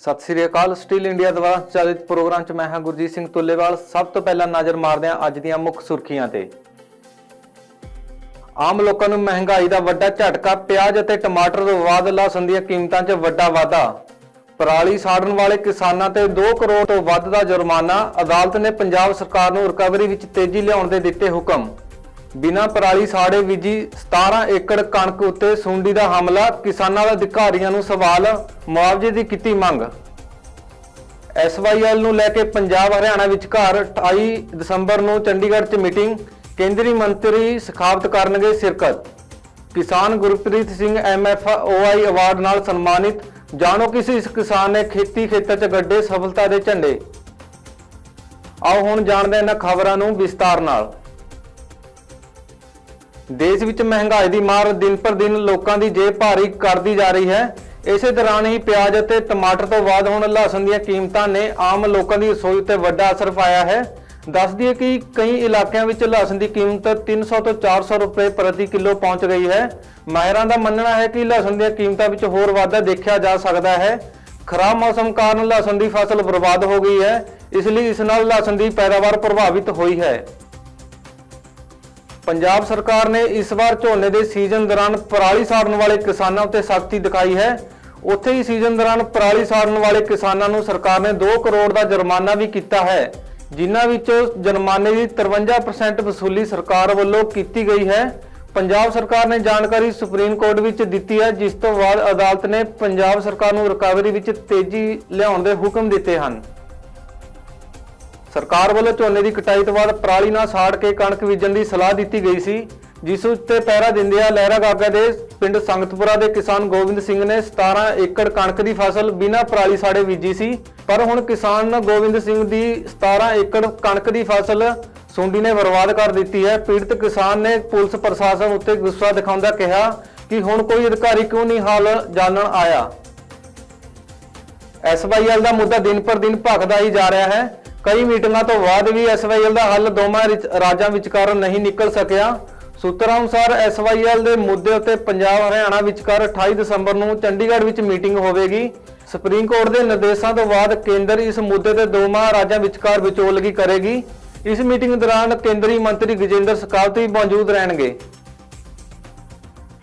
ਸਤਿ ਸ੍ਰੀ ਅਕਾਲ steel India ਦੁਆਰਾ ਚਾਲਿਤ programme ਚ ਮੈਂ ਹਾਂ ਗੁਰਜੀਤ ਸਿੰਘ ਤੁੱਲੇਵਾਲ। ਸਭ ਤੋਂ ਪਹਿਲਾਂ ਨਜ਼ਰ ਮਾਰਦੇ ਹਾਂ ਅੱਜ ਦੀਆਂ ਮੁੱਖ ਸੁਰਖੀਆਂ ਤੇ। ਆਮ ਲੋਕਾਂ ਨੂੰ ਮਹਿੰਗਾਈ ਦਾ ਵੱਡਾ ਝਟਕਾ, ਪਿਆਜ਼ ਅਤੇ ਟਮਾਟਰ ਤੋਂ ਬਾਅਦ ਲਸਣ ਦੀਆਂ ਕੀਮਤਾਂ 'ਚ ਵੱਡਾ ਵਾਧਾ। ਪਰਾਲੀ ਸਾੜਨ ਵਾਲੇ ਕਿਸਾਨਾਂ ਤੇ 2 ਕਰੋੜ ਤੋਂ ਵੱਧ ਦਾ ਜੁਰਮਾਨਾ, ਅਦਾਲਤ ਨੇ ਪੰਜਾਬ ਸਰਕਾਰ ਨੂੰ ਰਿਕਵਰੀ ਵਿੱਚ ਤੇਜ਼ੀ ਲਿਆਉਣ ਦੇ ਦਿੱਤੇ ਹੁਕਮ। ਬਿਨਾਂ ਪਰਾਲੀ ਸਾੜੇ ਵਿਜੀ 17 ਏਕੜ ਕਣਕ ਉੱਤੇ ਸੁੰਡੀ ਦਾ ਹਮਲਾ, ਕਿਸਾਨਾਂ ਦੇ ਅਧਿਕਾਰੀਆਂ ਨੂੰ ਸਵਾਲ, ਮੁਆਵਜ਼ੇ ਦੀ ਕੀਤੀ ਮੰਗ। ਐਸਵਾਈਐਲ ਨੂੰ ਲੈ ਕੇ ਪੰਜਾਬ, ਹਰਿਆਣਾ ਵਿਚਕਾਰ 28 ਦਸੰਬਰ ਨੂੰ ਚੰਡੀਗੜ੍ਹ 'ਚ ਮੀਟਿੰਗ, ਕੇਂਦਰੀ ਮੰਤਰੀ ਸਖਾਵਤ ਕਰਨਗੇ ਸ਼ਿਰਕਤ। ਕਿਸਾਨ ਗੁਰਪ੍ਰੀਤ ਸਿੰਘ ਐਮਐਫਓਆਈ ਅਵਾਰਡ ਨਾਲ ਸਨਮਾਨਿਤ, ਜਾਣੋ ਕਿਸੇ ਇਸ ਕਿਸਾਨ ਨੇ ਖੇਤੀ ਖੇਤਰ 'ਚ ਗੱਡੇ ਸਫਲਤਾ ਦੇ ਝੰਡੇ। ਆਓ ਹੁਣ ਜਾਣਦੇ ਹਾਂ ਇਹਨਾਂ ਖਬਰਾਂ ਨੂੰ ਵਿਸਤਾਰ ਨਾਲ। ਦੇਸ਼ ਵਿੱਚ ਮਹਿੰਗਾਈ ਦੀ ਮਾਰ ਦਿਨ ਪਰ ਦਿਨ ਲੋਕਾਂ ਦੀ ਜੇਬ ਭਾਰੀ ਕਰਦੀ ਜਾ ਰਹੀ ਹੈ। ਇਸੇ ਦੌਰਾਨ ਹੀ ਪਿਆਜ਼ ਅਤੇ ਟਮਾਟਰ ਤੋਂ ਬਾਅਦ ਹੁਣ ਲਸਣ ਦੀਆਂ ਕੀਮਤਾਂ ਨੇ ਆਮ ਲੋਕਾਂ ਦੀ ਰਸੋਈ ਉੱਤੇ ਵੱਡਾ ਅਸਰ ਪਾਇਆ ਹੈ। ਦੱਸ ਦਈਏ ਕਿ ਕਈ ਇਲਾਕਿਆਂ ਵਿੱਚ ਲਸਣ ਦੀ ਕੀਮਤ 300 ਤੋਂ 400 ਰੁਪਏ ਪ੍ਰਤੀ ਕਿਲੋ ਪਹੁੰਚ ਗਈ ਹੈ। ਮਾਹਿਰਾਂ ਦਾ ਮੰਨਣਾ ਹੈ ਕਿ ਲਸਣ ਦੀਆਂ ਕੀਮਤਾਂ ਵਿੱਚ ਹੋਰ ਵਾਧਾ ਦੇਖਿਆ ਜਾ ਸਕਦਾ ਹੈ। ਖਰਾਬ ਮੌਸਮ ਕਾਰਨ ਲਸਣ ਦੀ ਫਸਲ ਬਰਬਾਦ ਹੋ ਗਈ ਹੈ। ਇਸ ਲਈ ਇਸ ਨਾਲ ਲਸਣ ਦੀ ਪੈਦਾਵਾਰ ਪ੍ਰਭਾਵਿਤ ਹੋਈ ਹੈ। ਪੰਜਾਬ ਸਰਕਾਰ ਨੇ ਇਸ ਵਾਰ ਝੋਨੇ ਦੇ ਸੀਜ਼ਨ ਦੌਰਾਨ ਪਰਾਲੀ ਸਾੜਨ ਵਾਲੇ ਕਿਸਾਨਾਂ ਉੱਤੇ ਸਖਤੀ ਦਿਖਾਈ ਹੈ। ਉੱਥੇ ਹੀ ਸੀਜ਼ਨ ਦੌਰਾਨ ਪਰਾਲੀ ਸਾੜਨ ਵਾਲੇ ਕਿਸਾਨਾਂ ਨੂੰ ਸਰਕਾਰ ਨੇ 2 ਕਰੋੜ ਦਾ ਜੁਰਮਾਨਾ ਵੀ ਕੀਤਾ ਹੈ। ਜਿਨ੍ਹਾਂ ਵਿੱਚੋਂ ਜੁਰਮਾਨੇ ਦੀ 53% ਵਸੂਲੀ ਸਰਕਾਰ ਵੱਲੋਂ ਕੀਤੀ ਗਈ ਹੈ। ਪੰਜਾਬ ਸਰਕਾਰ ਨੇ ਜਾਣਕਾਰੀ ਸੁਪਰੀਮ ਕੋਰਟ ਵਿੱਚ ਦਿੱਤੀ ਹੈ, ਜਿਸ ਤੋਂ ਬਾਅਦ ਅਦਾਲਤ ਨੇ ਪੰਜਾਬ ਸਰਕਾਰ ਨੂੰ ਰਿਕਵਰੀ ਵਿੱਚ ਤੇਜ਼ੀ ਲਿਆਉਣ ਦੇ ਹੁਕਮ ਦਿੱਤੇ ਹਨ। ਸਰਕਾਰ ਵੱਲੋਂ ਝੋਨੇ ਦੀ ਕਟਾਈ ਤੋਂ ਬਾਅਦ ਪਰਾਲੀ ਨਾਲ ਸਾੜ ਕੇ ਕਣਕ ਬੀਜਣ ਦੀ ਸਲਾਹ ਦਿੱਤੀ ਗਈ ਸੀ, ਜਿਸ ਉੱਤੇ ਪਹਿਰਾ ਦਿੰਦਿਆਂ ਲਹਿਰਾ ਗਾਗਾ ਦੇ ਪਿੰਡ ਸੰਗਤਪੁਰਾ ਦੇ ਕਿਸਾਨ ਗੋਬਿੰਦ ਸਿੰਘ ਨੇ 17 ਏਕੜ ਕਣਕ ਦੀ ਫਸਲ ਬਿਨਾਂ ਪਰਾਲੀ ਸਾੜੇ ਬੀਜੀ ਸੀ, ਪਰ ਹੁਣ ਕਿਸਾਨ ਗੋਬਿੰਦ ਸਿੰਘ ਦੀ 17 ਏਕੜ ਕਣਕ ਦੀ ਫਸਲ ਸੁੰਡੀ ਨੇ ਬਰਬਾਦ ਕਰ ਦਿੱਤੀ ਹੈ। ਪੀੜਤ ਕਿਸਾਨ ਨੇ ਪੁਲਿਸ ਪ੍ਰਸ਼ਾਸਨ ਉੱਤੇ ਗੁੱਸਾ ਦਿਖਾਉਂਦਾ ਕਿਹਾ ਕਿ ਹੁਣ ਕੋਈ ਅਧਿਕਾਰੀ ਕਿਉਂ ਨਹੀਂ ਹਾਲ ਜਾਣਨ ਆਇਆ। ਐਸਵਾਈਐਲ ਦਾ ਮੁੱਦਾ ਦਿਨ ਪਰ ਦਿਨ ਭਖਦਾ ਹੀ ਜਾ ਰਿਹਾ ਹੈ। ਕਈ ਮੀਟਿੰਗਾਂ ਤੋਂ ਬਾਅਦ ਵੀ ਐਸਵਾਈਐਲ ਦਾ ਹੱਲ ਦੋਵਾਂ ਰਾਜਾਂ ਵਿਚਕਾਰ ਨਹੀਂ ਨਿਕਲ ਸਕਿਆ। ਸੂਤਰਾਂ ਅਨੁਸਾਰ ਐਸਵਾਈਐਲ ਦੇ ਮੁੱਦੇ ਉੱਤੇ ਪੰਜਾਬ ਹਰਿਆਣਾ ਵਿਚਕਾਰ 28 ਦਸੰਬਰ ਨੂੰ ਚੰਡੀਗੜ੍ਹ ਵਿੱਚ ਮੀਟਿੰਗ ਹੋਵੇਗੀ। ਸੁਪਰੀਮ ਕੋਰਟ ਦੇ ਨਿਰਦੇਸ਼ਾਂ ਤੋਂ ਬਾਅਦ ਕੇਂਦਰ ਇਸ ਮੁੱਦੇ ਤੇ ਦੋਵਾਂ ਰਾਜਾਂ ਵਿਚਕਾਰ ਵਿਚੋਲਗੀ ਕਰੇਗੀ। ਇਸ ਮੀਟਿੰਗ ਦੌਰਾਨ ਕੇਂਦਰੀ ਮੰਤਰੀ ਗਜੇਂਦਰ ਸ਼ੇਖਾਵਤ ਵੀ ਮੌਜੂਦ ਰਹਿਣਗੇ।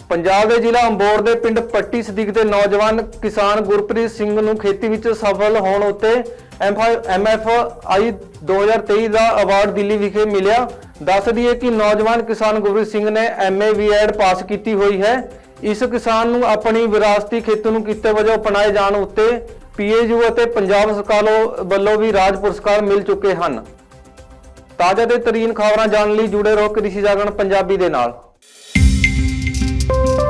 ਪੰਜਾਬ ਦੇ ਜ਼ਿਲ੍ਹਾ ਅੰਬੋਰ ਦੇ ਪਿੰਡ ਪੱਟੀ ਸਦੀਕ ਦੇ ਨੌਜਵਾਨ ਕਿਸਾਨ ਗੁਰਪ੍ਰੀਤ ਸਿੰਘ ਨੂੰ ਖੇਤੀ ਵਿੱਚ ਸਫਲ ਹੋਣ ਉੱਤੇ ਐਮਐਫਆਈ 2023 ਦਾ ਅਵਾਰਡ ਦਿੱਲੀ ਵਿਖੇ ਮਿਲਿਆ। ਦੱਸ ਦਈਏ ਕਿ ਨੌਜਵਾਨ ਕਿਸਾਨ ਗੁਰਪ੍ਰੀਤ ਸਿੰਘ ਨੇ ਐਮਏ ਬੀਐਡ ਪਾਸ ਕੀਤੀ ਹੋਈ ਹੈ। ਇਸ ਕਿਸਾਨ ਨੂੰ ਆਪਣੀ ਵਿਰਾਸਤੀ ਖੇਤ ਨੂੰ ਕਿੱਤੇ ਵਜੋਂ ਅਪਣਾਏ ਜਾਣ ਉੱਤੇ ਪੀਏਯੂ ਅਤੇ ਪੰਜਾਬ ਸਰਕਾਰ ਵੱਲੋਂ- ਵੱਲੋਂ ਵੀ ਰਾਜ ਪੁਰਸਕਾਰ ਮਿਲ ਚੁੱਕੇ ਹਨ। ਤਾਜ਼ਾ ਤੇ ਤਰੀਨ ਖਬਰਾਂ ਜਾਣਨ ਲਈ ਜੁੜੇ ਰਹੋ ਕ੍ਰਿਸ਼ੀ ਜਾਗਰਣ ਪੰਜਾਬੀ ਦੇ ਨਾਲ। Thank you